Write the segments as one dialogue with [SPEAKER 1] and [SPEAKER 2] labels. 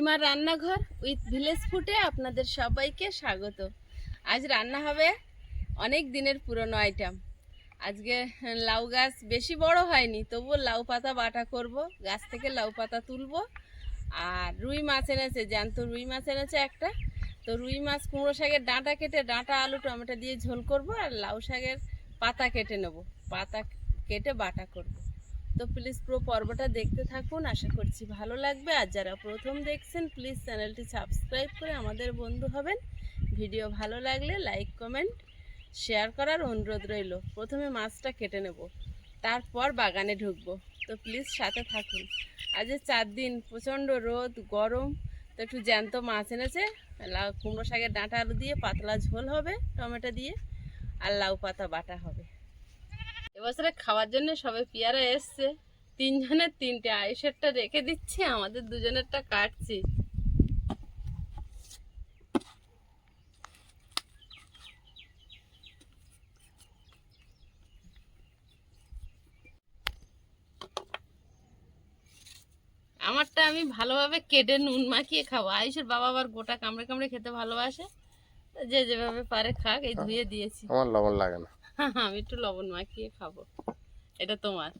[SPEAKER 1] পিসিমার রান্নাঘর with village ফুটে আপনাদের সবাইকে স্বাগত। আজ রান্না হবে অনেক দিনের পুরনো আইটেম। আজকে লাউ গাছ বেশি বড় হয়নি, তবুও লাউ পাতা বাটা করব, গাছ থেকে লাউ পাতা তুলব। আর রুই মাছ এনেছে, জ্যান্ত রুই মাছ এনেছে একটা। তো রুই মাছ, কুমড়ো শাকের ডাঁটা কেটে ডাঁটা, আলু, টমেটো দিয়ে ঝোল করব আর লাউ শাকের পাতা কেটে নেব। পাতা কেটে বাটা করব। তো প্লিজ পুরো পর্বটা দেখতে থাকুন, আশা করছি ভালো লাগবে। আর যারা প্রথম দেখছেন প্লিজ চ্যানেলটি সাবস্ক্রাইব করে আমাদের বন্ধু হবেন। ভিডিও ভালো লাগলে লাইক কমেন্ট শেয়ার করার অনুরোধ রইল। প্রথমে মাছটা কেটে নেব, তারপর বাগানে ঢুকবো। তো প্লিজ সাথে থাকুন। আজ চার দিন, প্রচণ্ড রোদ, গরম, তো একটু জ্যান্ত মাছ এনেছে। লাউ, কুমড়ো শাকের ডাঁটা আলু দিয়ে পাতলা ঝোল হবে, টমেটো দিয়ে, আর লাউ পাতা বাটা হবে। এবছরে খাওয়ার জন্য সবে পেয়ারা এসছে। তিনজনের তিনটে আয়ুষেরটা রেখে দিচ্ছি আমাদের দুজনেরটা কাটছি। আমারটা আমি ভালোভাবে কেটে নুন মাখিয়ে খাব। আয়ুষের বাবা আবার গোটা কামড়ে কামড়ে খেতে ভালোবাসে। যে যেভাবে পারে খাক এই ধুয়ে দিয়েছি।
[SPEAKER 2] আমার লবণ লাগে না।
[SPEAKER 1] আমি একটু লবণ মাখিয়ে খাব। এটা তোমার।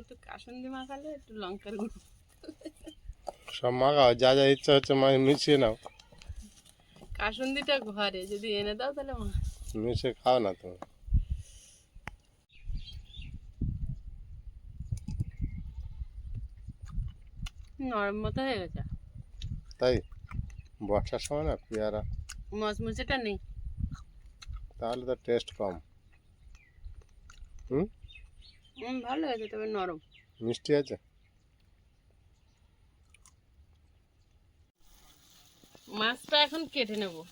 [SPEAKER 1] একটু কাসন্দি মাখালে একটু লঙ্কার গুঁড়ো।
[SPEAKER 2] সব মাখাও যা যা ইচ্ছা হচ্ছে মা মিশিয়ে নাও।
[SPEAKER 1] কাসন্দিটা ঘরে যদি এনে দাও তাহলে
[SPEAKER 2] মিশিয়ে খাও না তুমি।
[SPEAKER 1] নরম মতো হয়ে গেছে।
[SPEAKER 2] তাই? বর্ষার সময় না পেয়ারা।
[SPEAKER 1] মচমচেটা নেই।
[SPEAKER 2] তাহলে তো টেস্ট কম। হুম?
[SPEAKER 1] ভালো হয়েছে তবে নরম।
[SPEAKER 2] মিষ্টি আছে?
[SPEAKER 1] মাছটা এখন কেটে নেব।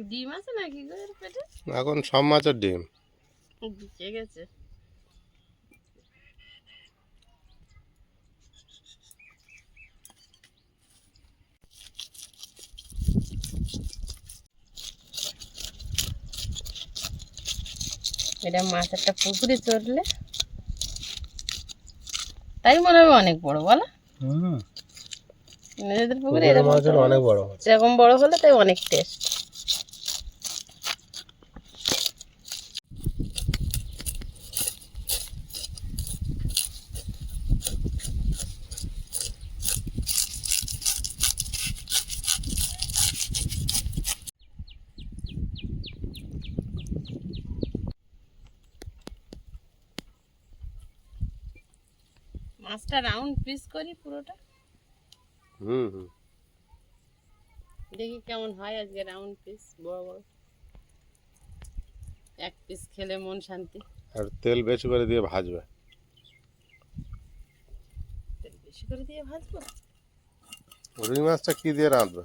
[SPEAKER 1] ডিম আছে নাকি পেটে?
[SPEAKER 2] এখন সব মাছের ডিম।
[SPEAKER 1] গেছে। এটা মাছ একটা পুকুরে চড়লে তাই মনে হবে অনেক বড় বলো। নিজেদের পুকুরে এরকম
[SPEAKER 2] অনেক বড়
[SPEAKER 1] যেরকম বড় হলে তাই অনেক টেস্ট মাছটা রাউন্ড পিস করি পুরোটা।
[SPEAKER 2] হুম হুম।
[SPEAKER 1] দেখি কেমন হয় আজকে রাউন্ড পিস বড় বড়। এক পিস খেলে মন শান্তি।
[SPEAKER 2] আর তেল বেশি করে দিয়ে ভাজবে।
[SPEAKER 1] তেল বেশি করে দিয়ে ভাজবো?
[SPEAKER 2] রুই মাছটা কি দিয়ে রাঁধবে?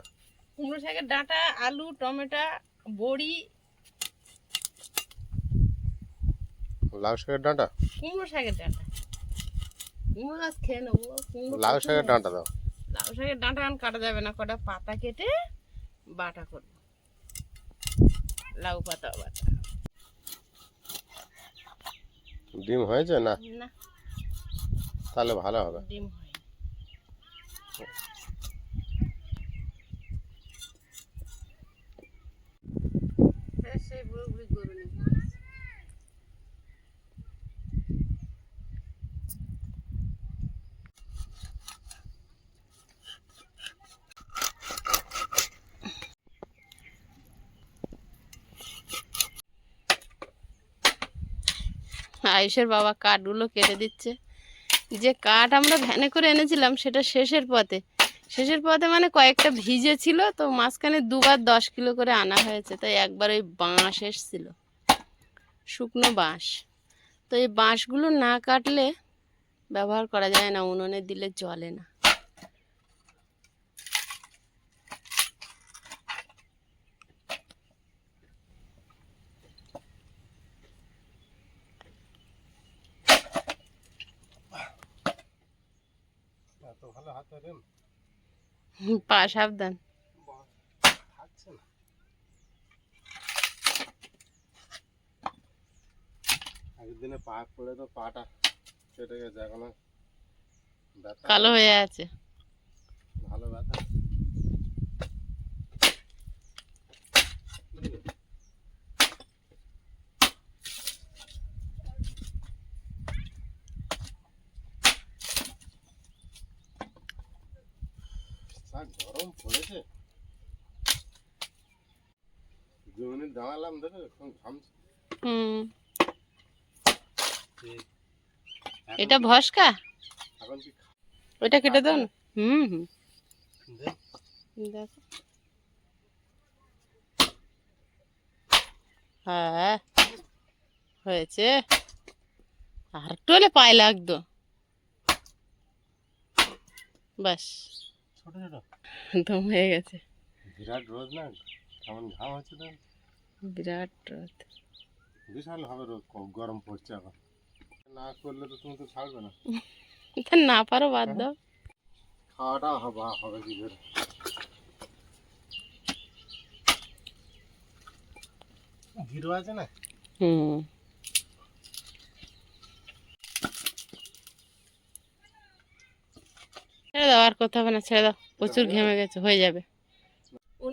[SPEAKER 1] কুমড়ো শাকের ডাঁটা আলু টমেটো বড়ি।
[SPEAKER 2] লাউ শাকের ডাঁটা?
[SPEAKER 1] কুমড়ো শাকের ডাঁটা। কুমড়ো গাছ খেয়ে নেব কুমড়ো
[SPEAKER 2] লাউ শাকের ডাঁটা দাও।
[SPEAKER 1] লাউ শাকের ডাঁটা এখন কাটা যাবে না কটা পাতা কেটে বাটা করব। লাউ পাতা বাটা।
[SPEAKER 2] ডিম হয়েছে না?
[SPEAKER 1] না।
[SPEAKER 2] তাহলে ভালো হবে।
[SPEAKER 1] ডিম হয় আয়ুষের বাবা কাঠগুলো কেটে দিচ্ছে। যে কাঠ আমরা ভ্যানে করে এনেছিলাম, সেটা শেষের পথে। শেষের পথে মানে কয়েকটা ভিজে ছিল, তো মাঝখানে দুবার দশ কিলো করে আনা হয়েছে, তাই একবার ওই বাঁশ এসছিল। শুকনো বাঁশ। তো এই বাঁশগুলো না কাটলে ব্যবহার করা যায় না, উনুনে দিলে জলে না। পা সাবধান।
[SPEAKER 2] আগের দিনে পা পড়ে তো পাটা কেটে গেছে এখন
[SPEAKER 1] কালো হয়ে আছে।
[SPEAKER 2] ঘামছে
[SPEAKER 1] হুম এটা ভস্কা ওইটা কেটে দাও না হুম হুম
[SPEAKER 2] দেখো
[SPEAKER 1] হ্যাঁ হয়েছে আর একটু হলে পায়ে লাগতো বাস
[SPEAKER 2] ছোট ছোট
[SPEAKER 1] হয়ে গেছে
[SPEAKER 2] বিরাট রোদ না কেমন ঘাম হচ্ছে তো
[SPEAKER 1] বিরাট রোদ।
[SPEAKER 2] বিশাল হবে রোদ গরম পড়ছে এখন। না করলে তো তুমি তো ছাড়বে না।
[SPEAKER 1] তা না পারো বাদ দাও।
[SPEAKER 2] খাওয়াটা হবে হবে কি করে? হিরো আছে না?
[SPEAKER 1] হুম। ছেড়ে দাও আর করতে হবে না ছেড়ে দাও। প্রচুর ঘেমে গেছে হয়ে যাবে।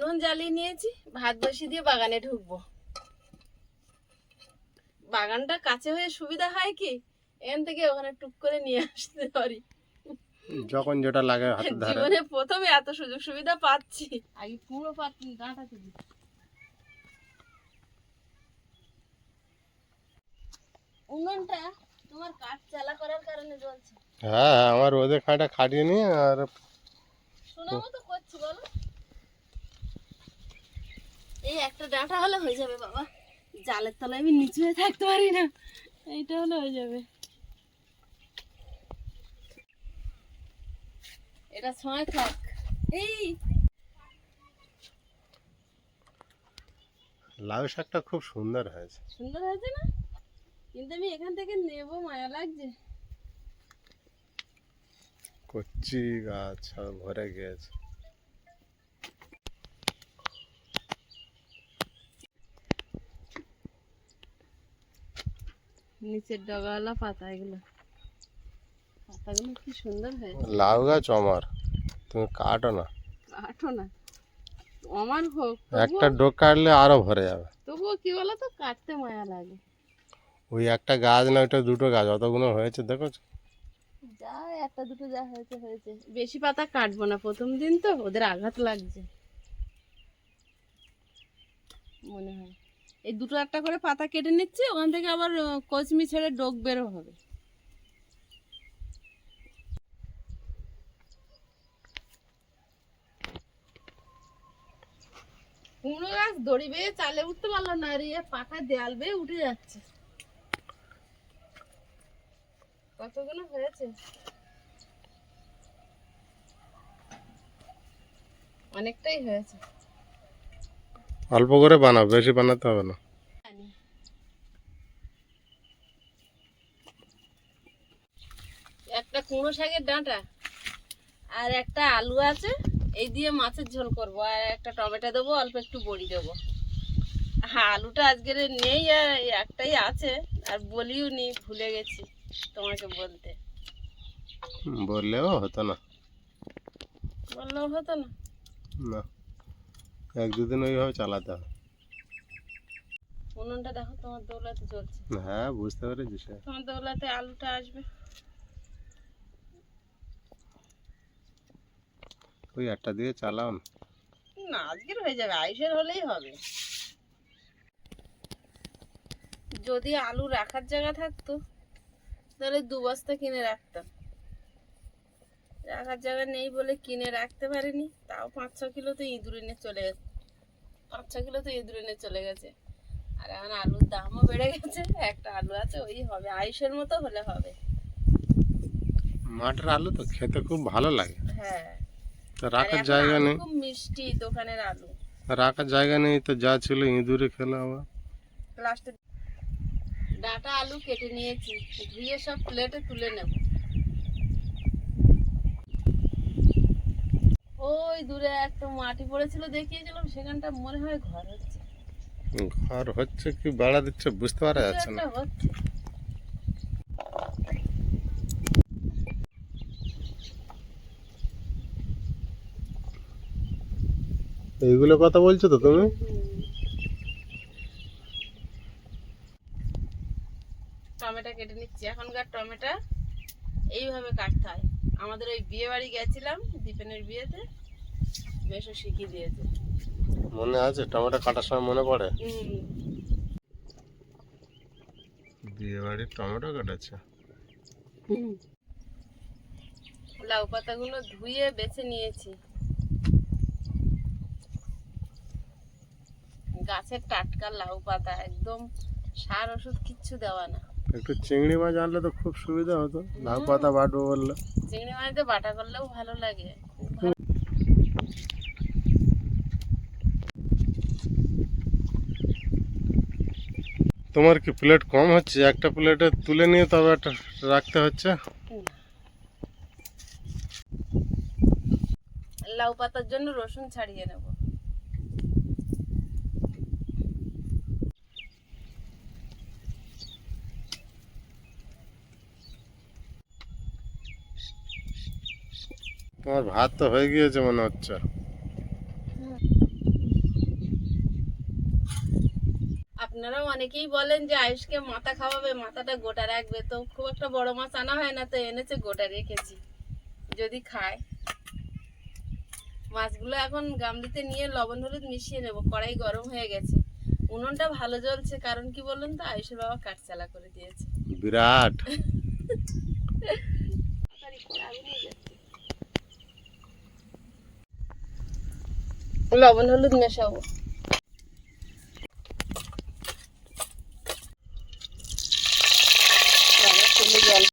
[SPEAKER 1] উনুন জ্বালিয়ে নিয়েছি ভাত বসিয়ে দিয়ে বাগানে ঢুকবো। বাগানটা কাছে হয়ে সুবিধা হয় কি? এখান থেকে ওখানে টুক করে নিয়ে আসতে পারি।
[SPEAKER 2] যখন যেটা লাগে হাতের ধারে।
[SPEAKER 1] জীবনে প্রথমে এত সুযোগ সুবিধা পাচ্ছি। আগে পুরো পাচ্ছি ডাঁটা তুলি। উনুনটা তোমার কাঠ চালা করার কারণে জ্বলছে।
[SPEAKER 2] হ্যাঁ আমার রোদে খাঁটা খাটিয়ে নিয়ে আর
[SPEAKER 1] শোনা মতো করছি বলো। এই একটা ডাঁটা হলে হয়ে যাবে বাবা। জালের তলায় আমি নিচু হয়ে থাকতে পারি না। এইটা হলে হয়ে যাবে। এটা ছয় থাক। এই।
[SPEAKER 2] লাউ শাকটা খুব সুন্দর হয়েছে।
[SPEAKER 1] সুন্দর হয়েছে না? কিন্তু আমি এখান থেকে নেব মায়া লাগছে।
[SPEAKER 2] কচি গাছ ভরে গিয়েছে।
[SPEAKER 1] নিচের ডগাওয়ালা পাতা এগুলো। পাতাগুলো কি সুন্দর হয়েছে
[SPEAKER 2] লাউ গাছ আমার তুমি কাটো না।
[SPEAKER 1] কাটো না। আমার হোক
[SPEAKER 2] একটা ডোক কাটলে আরও ভরে যাবে।
[SPEAKER 1] তবুও কি বলো তো কাটতে মায়া লাগে।
[SPEAKER 2] ওই একটা গাছ না ওইটা দুটো গাছ অতগুলো হয়েছে দেখো
[SPEAKER 1] যা একটা দুটো যা হয়েছে হয়েছে। বেশি পাতা কাটবো না প্রথম দিন তো ওদের আঘাত লাগছে। মনে হয়। এই দুটো একটা করে পাতা কেটে নিচ্ছে, ওখান থেকে আবার কচমি ছেড়ে ডোক বেরো হবে। কুমড়ো গাছ দড়ি বেয়ে চালে উঠতে পারল না ইয়ে পাকা দেয়াল বেয়ে উঠে যাচ্ছে। কতগুলো হয়েছে? অনেকটাই হয়েছে।
[SPEAKER 2] অল্প করে বানাও বেশি বানাতে হবে না।
[SPEAKER 1] একটা কুমড়ো শাকের ডাঁটা আর একটা আলু আছে এই দিয়ে মাছের ঝোল করব। আর একটা টমেটো দেবো অল্প একটু বড়ি দেবো। হ্যাঁ আলুটা আজকের নেই আর একটাই আছে আর বলিও নি ভুলে গেছি তোমাকে বলতে।
[SPEAKER 2] বললেও হতো না।
[SPEAKER 1] বললেও হতো না?
[SPEAKER 2] না। এক দুদিন ওইভাবে চালাতে হবে
[SPEAKER 1] উনুনটা দেখো তোমার দৌলাতে চলছে
[SPEAKER 2] হ্যাঁ বুঝতে পেরেছি সে
[SPEAKER 1] তোমার দৌলাতে আলুটা আসবে।
[SPEAKER 2] ওই একটা দিয়ে চালাও না।
[SPEAKER 1] না আজকের হয়ে যাবে আইসের হলেই হবে। যদি আলু রাখার জায়গা থাকতো তাহলে দু বস্তা কিনে রাখতাম। রাখার জায়গা নেই বলে কিনে রাখতে পারিনি। তাও পাঁচ ছ কিলো তো ইঁদুর এনে চলে গেছে। পাঁচ ছ কিলো তো ইঁদুর এনে চলে গেছে। আর এখন আলুর দামও বেড়ে গেছে। একটা আলু আছে ওই হবে। আইসের মতো হলে হবে।
[SPEAKER 2] মাঠের আলু তো খেতে খুব ভালো লাগে।
[SPEAKER 1] হ্যাঁ।
[SPEAKER 2] তো রাখার জায়গা নেই।
[SPEAKER 1] খুব মিষ্টি দোকানের আলু।
[SPEAKER 2] রাখার জায়গা নেই তো যা ছিল ইঁদুরে খেলো আবার।
[SPEAKER 1] লাস্টে ডাটা আলু কেটে নিয়েছি। ধুয়ে সব প্লেটে তুলে নেব। ওই দূরে একটা মাটি পড়েছিল দেখিয়েছিলাম সেখানটা মনে হয় ঘর হচ্ছে।
[SPEAKER 2] ঘর হচ্ছে কি বাড়া দিচ্ছে বুঝতে পারা যাচ্ছে না। এইগুলো কথা বলছো তো তুমি?
[SPEAKER 1] টমেটো কেটে নিচ্ছি এখনকার টমেটো। এইভাবে কাটতে হয়। আমাদের ওই বিয়ে বাড়ি গেছিলাম দীপেনের বিয়েতে। বেশও শিখিয়ে দিয়েছে।
[SPEAKER 2] মনে আছে? টমেটো কাটার সময় মনে পড়ে?
[SPEAKER 1] হুম।
[SPEAKER 2] বিয়ে বাড়ির টমেটো কাটাচ্ছে
[SPEAKER 1] লাউ পাতাগুলো ধুয়ে বেছে নিয়েছি। গাছের টাটকা লাউ পাতা একদম সার ওষুধ কিচ্ছু দেওয়া না।
[SPEAKER 2] একটু চিংড়ি মাছ আনলে তো খুব সুবিধা হতো। লাউ পাতা বাটবো বললে।
[SPEAKER 1] চিংড়ি মাছ দিয়ে বাটা করলেও ভালো লাগে।
[SPEAKER 2] তোমার কি প্লেট কম হচ্ছে? একটা প্লেটে তুলে নিয়ে তবে একটা রাখতে হচ্ছে?
[SPEAKER 1] লাউ পাতার জন্য রসুন ছাড়িয়ে নেব।
[SPEAKER 2] তোমার ভাত তো হয়ে গিয়েছে মনে হচ্ছে।
[SPEAKER 1] আপনারাও অনেকেই বলেন যে আয়ুষকে মাথা খাওয়াবে মাথাটা গোটা রাখবে। তো খুব একটা বড় মাছ আনা হয় না তো এনেছে গোটা রেখেছি। যদি খায়। মাছগুলো এখন গামলিতে নিয়ে লবণ হলুদ মিশিয়ে নেব কড়াই গরম হয়ে গেছে। উনুনটা ভালো জ্বলছে কারণ কি বলুন তো আয়ুষের বাবা কাঠচালা করে দিয়েছে।
[SPEAKER 2] বিরাট।
[SPEAKER 1] লবণ হলুদ মেশাবো বাবা, চলে জল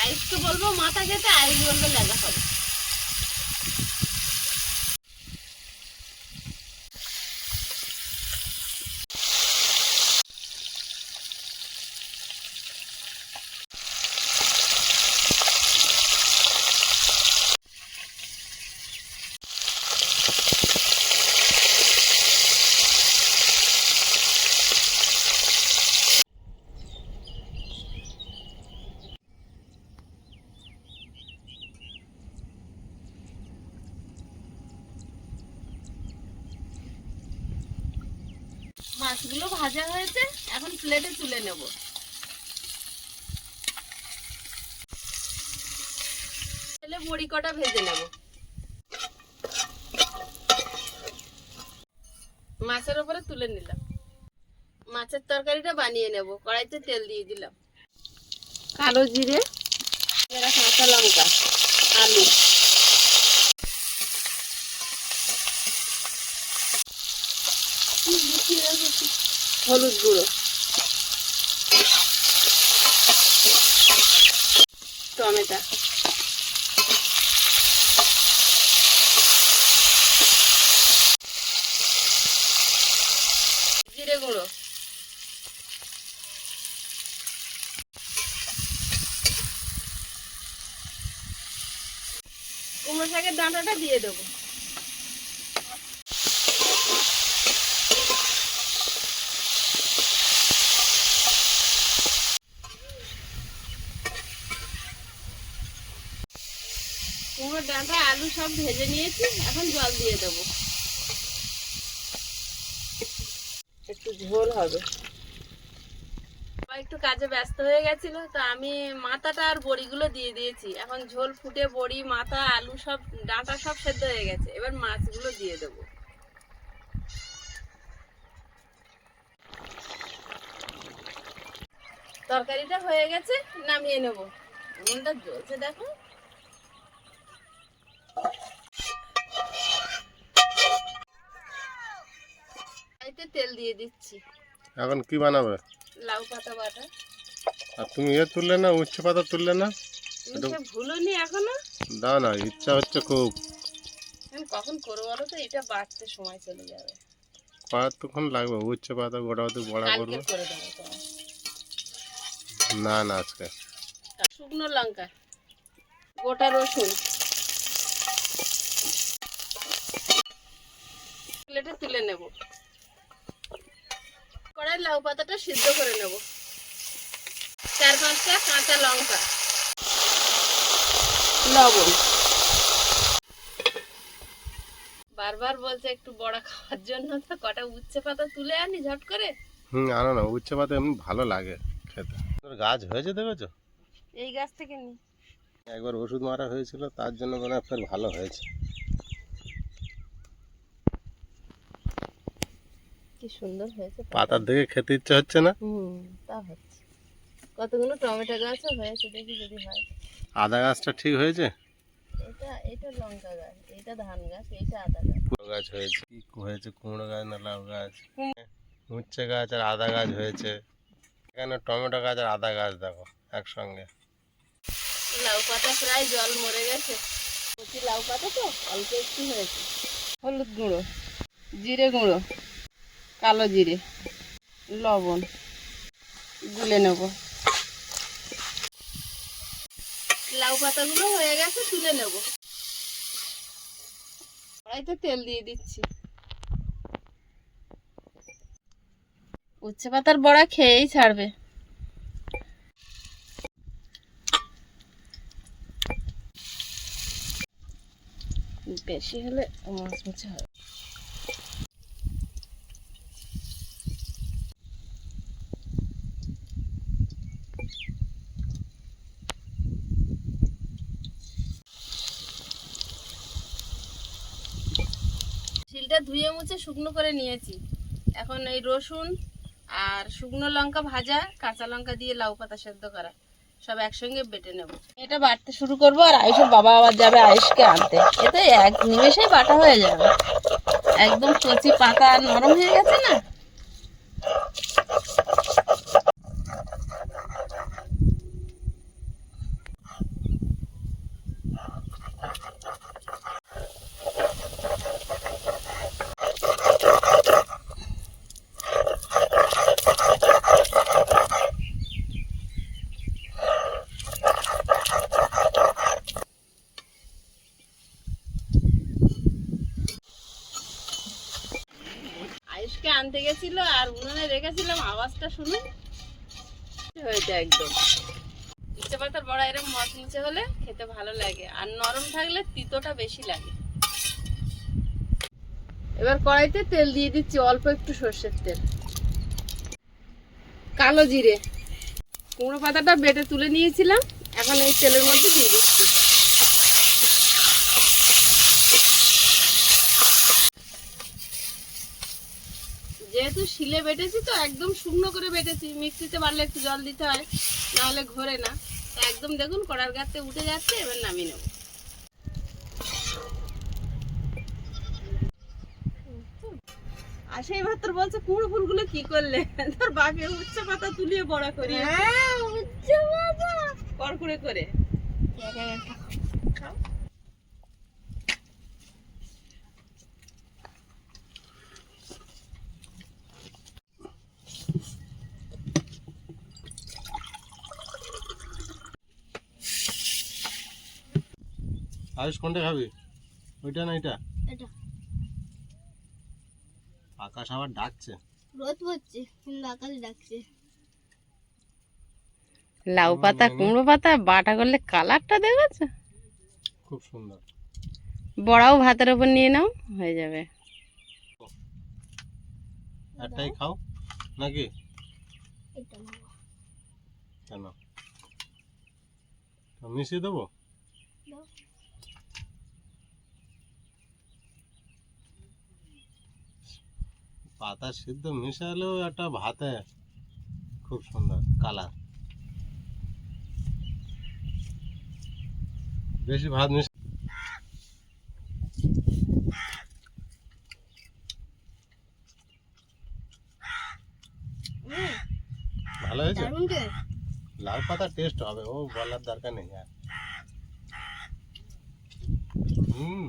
[SPEAKER 1] আইসকে বলব মাথা খেতে আইস বলব লাগা হবে মাছগুলো ভাজা হয়েছে এখন প্লেটে তুলে নেব। তাহলে বড়ি কটা ভেজে নেব। মাছের উপরে তুলে নিলাম। মাছের তরকারিটা বানিয়ে নেব কড়াইতে তেল দিয়ে দিলাম। কালো জিরে এরা কাঁচা লঙ্কা আলু। হলুদ গুঁড়ো। টমেটো। জিরে গুঁড়ো। কুমড়ো শাকের ডাঁটাটা দিয়ে দেবো কুমড়োর ডাঁটা আলু সব ভেজে নিয়েছি, এখন জল দিয়ে দেবো। একটু ঝোল হবে। একটু কাজে ব্যস্ত হয়ে গেছিল, তো আমি মাথাটা আর বড়িগুলো দিয়ে দিয়েছি। এখন ঝোল ফুটে বড়ি, মাথা, আলু সব, ডাঁটা সব সেদ্ধ হয়ে গেছে। এবার মাছগুলো দিয়ে দেবো। তরকারিটা হয়ে গেছে, নামিয়ে নেব। উনুনটা জ্বলছে দেখো। কড়াইতে তেল দিয়ে দিচ্ছি।
[SPEAKER 2] এখন কি বানাবে?
[SPEAKER 1] লাউ পাতা বাটা।
[SPEAKER 2] আর তুমি ইয়ে তুললে না উচ্ছে পাতা তুললে না?
[SPEAKER 1] ভুলোনি এখনও?
[SPEAKER 2] দাও না ইচ্ছা হচ্ছে খুব।
[SPEAKER 1] কখন করব বলো তো? এটা বাড়তে সময় চলে যাবে।
[SPEAKER 2] কতক্ষণ লাগবে? উচ্ছে পাতা গোটা হতে বড়া করব? না না আজকে।
[SPEAKER 1] শুকনো লঙ্কা গোটা রসুন প্লেটে তুলে নেব। কড়াই লাউ পাতাটা সিদ্ধ করে নেব। চার পাঁচটা কাঁচা লঙ্কা। লবণ। বারবার বলছে একটু বড়া খাওয়ার জন্য তো কটা উচ্ছে পাতা তুলে আনি ঝট করে।
[SPEAKER 2] হুম আনো না উচ্ছে পাতা এমনি ভালো লাগে খেতে। তোর গাছ হয়েছে দেখেছ?
[SPEAKER 1] এই গাছ থেকে নি।
[SPEAKER 2] একবার ওষুধ মারা হয়েছিল তার জন্য মনে হয় ভালো হয়েছে।
[SPEAKER 1] কি সুন্দর হয়েছে
[SPEAKER 2] পাতার দিকে খেতে ইচ্ছে হচ্ছে না?
[SPEAKER 1] হুম তা হচ্ছে। কতগুলো টমেটো গাছও হয়েছে দেখি যদি হয়।
[SPEAKER 2] আদা গাছটা ঠিক হয়েছে?
[SPEAKER 1] এটা এটা লঙ্কা গাছ এটা ধান গাছ এইটা আদা গাছ।
[SPEAKER 2] কুমড়ো গাছ হয়েছে। কি হয়েছে? কুমড়ো গাছ না লাউ গাছ? উচ্ছে গাছ আর আদা গাছ হয়েছে। এখানে টমেটো গাছ আর আদা গাছ দেখো একসঙ্গে।
[SPEAKER 1] লাউ পাতা প্রায় জল মরে গেছে। কচি লাউ পাতা তো অল্প একটু হয়েছে। হলুদ গুঁড়ো জিরে গুঁড়ো। কালো জিরে লবণ গুলে নেব। লাউ পাতাগুলো হয়ে গেছে তুলে নেব। কড়াইতে তেল দিয়ে দিচ্ছি। উচ্ছে পাতার বড়া খেয়েই ছাড়বে। বেশি হলে মচমচে হবে। শিলটা ধুয়ে মুছে শুকনো করে নিয়েছি। এখন এই রসুন আর শুকনো লঙ্কা ভাজা, কাঁচা লঙ্কা দিয়ে লাউ পাতা সেদ্ধ করা। সব একসঙ্গে বেটে নেব। এটা বাটতে শুরু করব আর আয়ুষের বাবা আবার যাবে আয়ুষকে আনতে। এতে এক নিমেষেই বাটা হয়ে যাবে। একদম কচি পাতা নরম হয়ে গেছে না আয়ুষকে আনতে গেছিল আর উনুনে রেখেছিলাম আওয়াজটা শুনে হয়েছে একদম। ইচ্ছে পাতার বড়া এরকম মচ নিচে হলে খেতে ভালো লাগে আর নরম থাকলে তিতোটা বেশি লাগে। এবার কড়াইতে তেল দিয়ে দিচ্ছি অল্প একটু সর্ষের তেল। কালো জিরে। কুমড়ো পাতাটা বেটে তুলে নিয়েছিলাম এখন এই তেলের মধ্যে দিয়ে দিচ্ছি। যেহেতু শিলে বেটেছি তো একদম শুকনো করে বেটেছি মিক্সিতে বাড়লে একটু জল দিতে হয় নাহলে ঘোরে না। একদম দেখুন কড়ার গাতে উঠে যাচ্ছে এবার নামিয়ে নেব। আর সেই মাত্র বলছে কুমড়ো ফুলগুলো কি করলে? তোর বাঘে উচ্চ পাতা তুলিয়ে বড় করি কড়কুড়ে করে খাও।
[SPEAKER 2] আয়ুষ কোনটা খাবি? ওইটা না এটা?
[SPEAKER 3] এটা।
[SPEAKER 2] আকাশ আবার ডাকছে।
[SPEAKER 3] রোদ পড়ছে কিন্তু আকাশ ডাকছে।
[SPEAKER 1] লাউ পাতা কুমড়ো পাতা বাটা করলে কালারটা দেখেছ
[SPEAKER 2] খুব সুন্দর।
[SPEAKER 1] বড়াও ভাতের ওপর নিয়ে নাও হয়ে যাবে।
[SPEAKER 2] একটাই খাও নাকি? কেন? মিশিয়ে দেবো। পাতা সিদ্ধ মিশালেও একটা ভাতে খুব সুন্দর কালার বেশি ভাত মিশ
[SPEAKER 3] হুম,
[SPEAKER 2] ভালো হয়েছে?
[SPEAKER 3] দারুণ তো
[SPEAKER 2] লাল পাতা টেস্ট হবে ও বলার দরকার নেই আর। হুম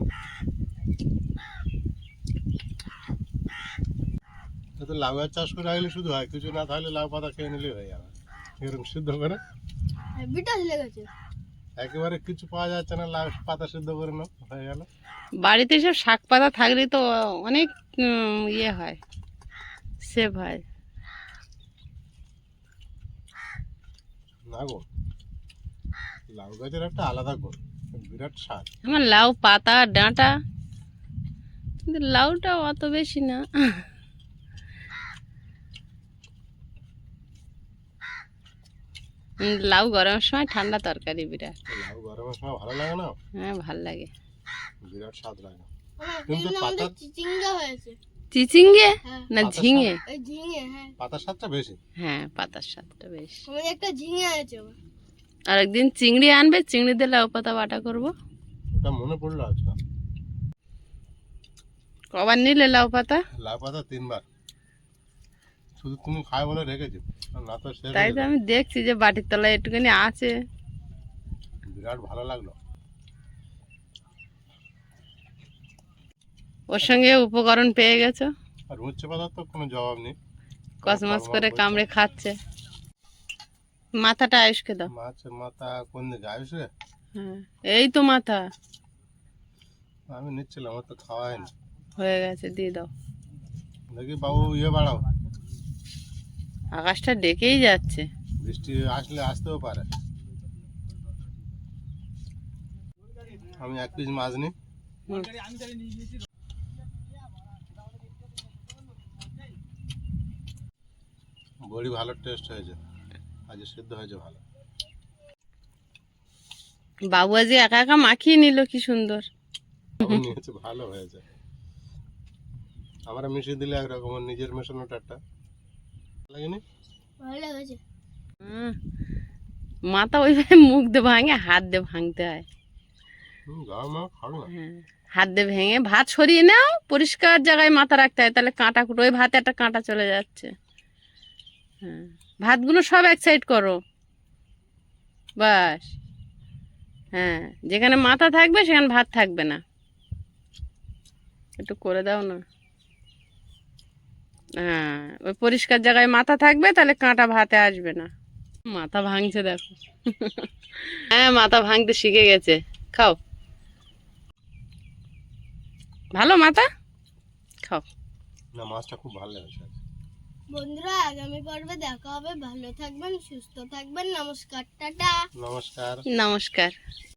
[SPEAKER 2] এ তো লাউ গাছ চাষ করে রাখলে শুধু হয় কিছু না তাহলে লাউ পাতা খেয়ে নিলেই হয়ে যাবে। এরকম সিদ্ধ করে।
[SPEAKER 3] লেগেছে
[SPEAKER 2] একেবারে কিছু পাওয়া যাচ্ছে না লাউ পাতা সিদ্ধ করে নাও হয়ে গেল।
[SPEAKER 1] বাড়িতে সব শাক পাতা থাকলে তো অনেক ইয়ে হয় সেভ হয়।
[SPEAKER 2] না গো লাউ গাছের একটা আলাদা গুণ বিরাট স্বাদ
[SPEAKER 1] আমার লাউ পাতা ডাঁটা কিন্তু লাউটা অত বেশি না। লাউ গরমের সময় ঠান্ডা তরকারি বিরাট।
[SPEAKER 2] লাউ গরমের সময় ভালো লাগে না?
[SPEAKER 1] হ্যাঁ ভালো লাগে।
[SPEAKER 2] বিরাট স্বাদ লাগে কিন্তু পাতা-
[SPEAKER 3] চিচিঙ্গা হয়েছে।
[SPEAKER 1] চিচিঙ্গে?
[SPEAKER 3] হ্যাঁ।
[SPEAKER 1] না ঝিঙে।
[SPEAKER 3] ঝিঙে হ্যাঁ।
[SPEAKER 2] পাতার স্বাদটা বেশি।
[SPEAKER 1] হ্যাঁ পাতার স্বাদটা বেশি।
[SPEAKER 3] আমাদের একটা ঝিঙে আছে।
[SPEAKER 1] আর একদিন চিংড়ি আনবে চিংড়ি দিয়ে লাউ পাতা বাটা করব।
[SPEAKER 2] ওটা মনে পড়ল আজকে
[SPEAKER 1] কবার নিলে লাউ পাতা?
[SPEAKER 2] লাউ পাতা তিনবার। শুধু তুমি খায় বলে রেখেছি। না তো
[SPEAKER 1] তাই তো আমি দেখছি যে বাটির তলায় একটুখানি আছে।
[SPEAKER 2] বিরাট ভালো লাগল।
[SPEAKER 1] ওর সঙ্গে উপকরণ পেয়ে গেছো?
[SPEAKER 2] আর উচ্চ পাতার তো কোনো জবাব নেই।
[SPEAKER 1] কসমস করে কামড়ে খাচ্ছে। মাথাটা আয়ুষকে দাও।
[SPEAKER 2] মাছের মাথা কোন দিকে আসে
[SPEAKER 1] হ্যাঁ এই তো মাথা।
[SPEAKER 2] আমি নিচ্ছিলাম আমার তো খাওয়া হয়নি।
[SPEAKER 1] হয়ে গেছে দিয়ে দাও।
[SPEAKER 2] দেখি বাবু ইয়ে বাড়াও।
[SPEAKER 1] আকাশটা ডেকেই যাচ্ছে।
[SPEAKER 2] বৃষ্টি আসলে আসতেও পারে। আমি এক পিস মাছ নিই। বড়ি ভালো টেস্ট হয়েছে। আজ সিদ্ধ হয়েছে ভালো।
[SPEAKER 1] বাবু আজ একা একা মাখিয়ে নিল কি সুন্দর।
[SPEAKER 2] ভালো হয়েছে। আমরা মিশিয়ে দিলে একরকম নিজের মেশানোটা একটা লাগেনি
[SPEAKER 3] ভালো লেগেছে
[SPEAKER 1] হুম। মাথা ওইভাবে মুখ দিয়ে ভাঙে হাত দিয়ে ভাঙতে হয়। হ্যাঁ হাত দিয়ে ভেঙে ভাত সরিয়ে নাও পরিষ্কার জায়গায় মাথা রাখতে হয় তাহলে কাঁটা কুটো ওই ভাতে একটা কাঁটা চলে যাচ্ছে। হ্যাঁ ভাতগুলো সব এক সাইড করো। বাস। হ্যাঁ যেখানে মাথা থাকবে সেখানে ভাত থাকবে না। একটু করে দাও না। হ্যাঁ ওই পরিষ্কার জায়গায় মাথা থাকবে তাহলে কাঁটা ভাতে আসবে না। মাথা ভাঙছে দেখো। হ্যাঁ মাথা ভাঙতে শিখে গেছে। খাও। ভালো মাথা? খাও।
[SPEAKER 2] না মাছটা খুব ভালো লেগেছে।
[SPEAKER 3] বন্ধুরা আগামী পর্বে দেখা হবে। ভালো থাকবেন সুস্থ থাকবেন। নমস্কার টাটা।
[SPEAKER 2] নমস্কার।
[SPEAKER 1] নমস্কার।